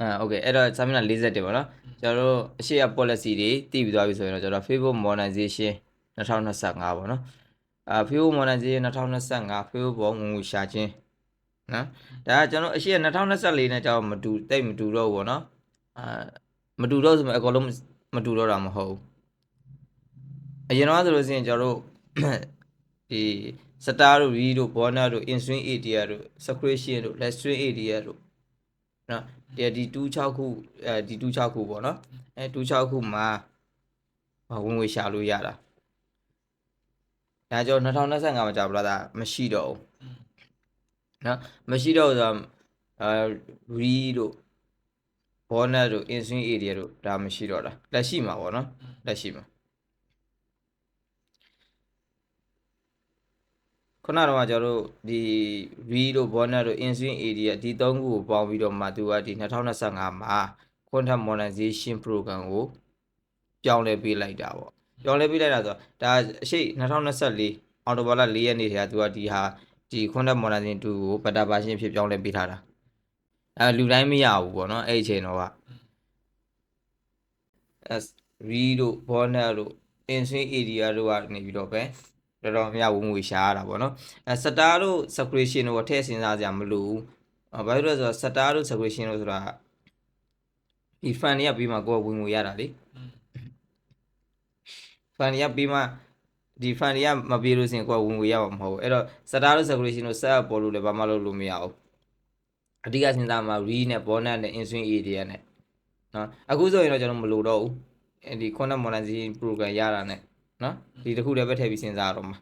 အာโอเคအဲ့တော့စာမျက်နှာ41ပေါ့နော်ကျွန်တော်တို့အရှိရ policy တွေတည်ပြီးသွားပြီဆိုရင်တော့ကျွန်တော် Facebook monetization 2025ပေါ့နော်အာ Facebook monetization 2025 Facebook ပေါ်ငွေငွေရှာခြင်းနော်ဒါကကျွန်တော်အရှိရ2024နဲ့ကျွန်တော်မတူတိတ်မတူတော့ဘူးပေါ့နော်အာမတူတော့ဆိုမှအကုန်လုံးမတူတော့တာမဟုတ်ဘူးအရင်တော့ဆိုလို့ရှိရင်ကျွန်တော်တို့ဒီ star တို့ read တို့ bonus တို့ inswing area တို့ secretion တို့ left swing area တို့ နော်ဒီဒီ26ခုအဲဒီ26ခုပေါ့နော်အဲ26ခုမှာဝင်ငွေရှာလို့ရတာဒါကြောင့်2025မှာကြာဗလာတာမရှိတော့ဘူးနော်မရှိတော့ဆိုတော့အဲ read တို့ bonus တို့ inswing area တို့ဒါမရှိတော့တာလက်ရှိမှာပေါ့နော်လက်ရှိမှာ ခုနကတော့ကျွန်တော်တို့ဒီ V တို့ bonus တို့ inswing area ဒီသုံးခုကိုပေါင်းပြီးတော့မှသူကဒီ2025မှာ content monetization program ကိုပြောင်းလဲပေးလိုက်တာပေါ့ပြောင်းလဲပေးလိုက်တာဆိုတော့ဒါအရှိ2024အော်တိုဘာလ4ရက်နေ့တည်းကသူကဒီဟာဒီ content monetization 2ကို beta version ဖြစ်ပြောင်းလဲပေးထားတာအဲလူတိုင်းမရဘူးပေါ့နော်အဲ့ဒီအချိန်တော့ကအဲ V တို့ bonus တို့ inswing area တို့ကနေပြီးတော့ပဲ တော်တော်များဝင်ငွေရှာရတာပေါ့နော်အဲစတားတို့ subscription တို့ထည့်စဉ်းစားကြမလို့ဘူးဘာလို့လဲဆိုတော့စတားတို့ subscription တို့ဆိုတာဒီ fan တွေကပြီးမှကိုယ်ဝင်ငွေရတာလေ fan တွေကပြီးမှဒီ fan တွေကမပြေလို့စင်ကိုယ်ဝင်ငွေရမှာမဟုတ်ဘူးအဲ့တော့စတားတို့ subscription တို့ set up ပေါ်လို့လည်းဘာမှလုပ်လို့မရဘူးအဓိကစဉ်းစားမှာ re နဲ့ bonus နဲ့ inswing area နဲ့နော်အခုဆိုရင်တော့ကျွန်တော်မလုပ်တော့ဘူးအဲဒီ content monetization program ရတာနဲ့ နော်ဒီတစ်ခုတည်းပဲထည့်ပြီးစဉ်းစားရတော့မှာ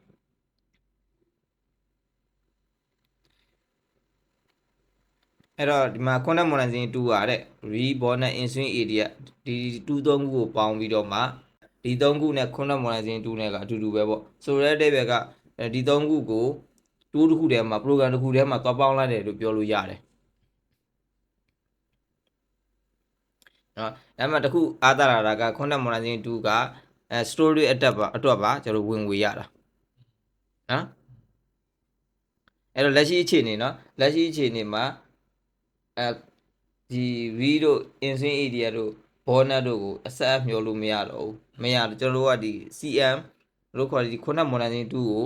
အဲ့တော့ဒီမှာ content monetization 2อ่ะတဲ့ reborn နဲ့ inswing area ဒီ2သုံးခုကိုပေါင်းပြီးတော့မှဒီသုံးခုနဲ့ content monetization 2နဲ့ကအတူတူပဲပေါ့ဆိုတော့တဲ့ဘက်ကဒီသုံးခုကိုတူးတစ်ခုတည်းမှာ program တစ်ခုတည်းမှာသွားပေါင်းလိုက်တယ်လို့ပြောလို့ရတယ်နော်အဲ့မှာတစ်ခုအားသာတာက content monetization 2က အဲ story အတွက်ပါအတွက်ပါကျွန်တော်ဝင်ငွေရတာနော်အဲ့တော့လက်ရှိအခြေအနေနော်လက်ရှိအခြေအနေမှာအဲဒီ V တို့ insane area တို့ bonus တို့ကိုအဆက်မျောလို့မရတော့ဘူးမရတော့ကျွန်တော်တို့ကဒီ CM တို့ခေါ်ဒီခုန monetization 2ကို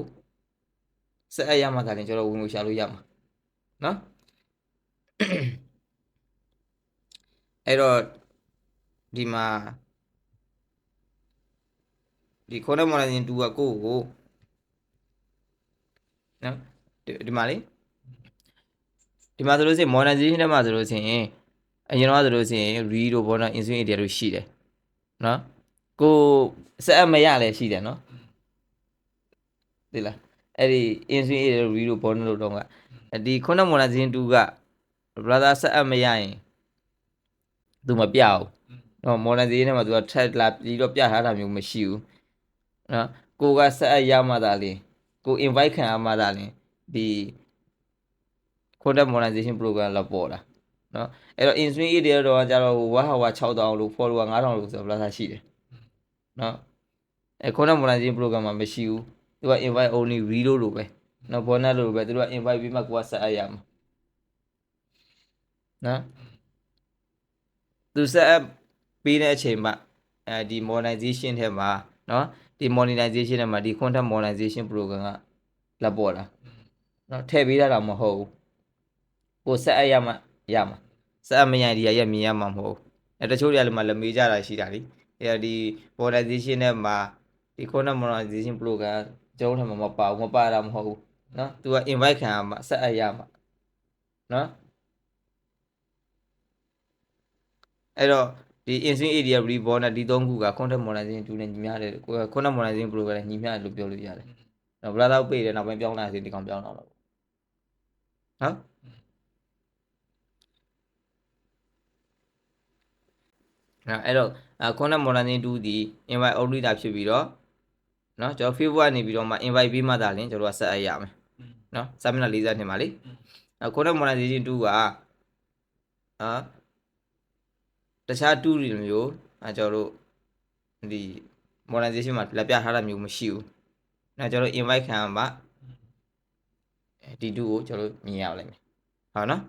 ဆက်အပ်ရမှသာရင်ကျွန်တော်ဝင်ငွေရှာလို့ရမှာနော်အဲ့တော့ဒီမှာ ဒီခေါ်တဲ့ monetization 2ကကိုယ့်ကိုနော်ဒီမှာလေဒီမှာဆိုလို့ရှိရင် monetization ထဲမှာဆိုလို့ရှိရင်အရင်တော့ဆိုလို့ရှိရင် read တို့ bonus instant area တို့ရှိတယ်နော်ကိုစက်အမရလည်းရှိတယ်နော်ဒီလားအဲ့ဒီ instant area read တို့ bonus တို့တော့ကဒီခုန monetization 2က brother စက်အမရရင်သူမပြဘူးနော် monetization ထဲမှာသူက thread လာပြီးတော့ပြထားတာမျိုးမရှိဘူး နော်ကိုကစက်အရမှသာလေကို invite ခံရမှသာလေဒီ content monetization program လောက်ပေါ်တာနော်အဲ့တော့ inswing area တော့ကျတော့ဝါဟာဝါ6000လို့ follower 9000လို့ဆိုတော့ plus ရှိတယ်နော်အဲ content monetization program မှာမရှိဘူးသူက invite only video လို့ပဲနော် bonus လို့ပဲသူက invite ပြီးမှကိုကဆက်အပ်ရမှာနော်သူဆက်အပ်ပေးတဲ့အချိန်မှာအဲဒီ monetization ထဲမှာနော် ဒီ monetization ထဲမှာဒီ content monetization program ကလာပေါ်လာနော်ထည့်ပေးတာတော့မဟုတ်ဘူးကိုဆက်အပ်ရမှာရမှာဆက်အပ်မရဒီရရမြင်ရမှာမဟုတ်အဲတချို့တွေကလည်းမလမေးကြတာရှိတာလीအဲဒီ monetization နဲ့မှာဒီ content monetization program ကျွန်တော်ထမမပါဘူးမပါတာမဟုတ်ဘူးနော်သူက invite ခံရမှာဆက်အပ်ရမှာနော်အဲ့တော့ ဒီ in swing area reborn နဲ့ဒီ၃ခုက contact monetization တူနဲ့ညီမျှတယ် contact monetization program နဲ့ညီမျှတယ်လို့ပြောလို့ရတယ်။နော် brother ပေးတယ်နောက်ပိုင်းပြောင်းလာစီဒီကောင်ပြောင်းလာတော့။ဟမ်အဲ့တော့ contact monetization တူဒီ invite only တာဖြစ်ပြီးတော့နော်ကျွန်တော် Facebook ကနေပြီးတော့မှ invite ပေးမှသာလင်ကျွန်တော်ကဆက်အပ်ရမယ်။နော် seminar 40နှစ်မှာလေ။အဲ contact monetization တူကအာ တခြား2တွေမျိုးအဲကျွန်တော်တို့ဒီ monetization မှာလက်ပြထားတာမျိုးမရှိဘူးအဲကျွန်တော် invite ခံရမှာဒီ2ကိုကျွန်တော်မြင်ရလိမ့်မယ်ဟုတ်နော်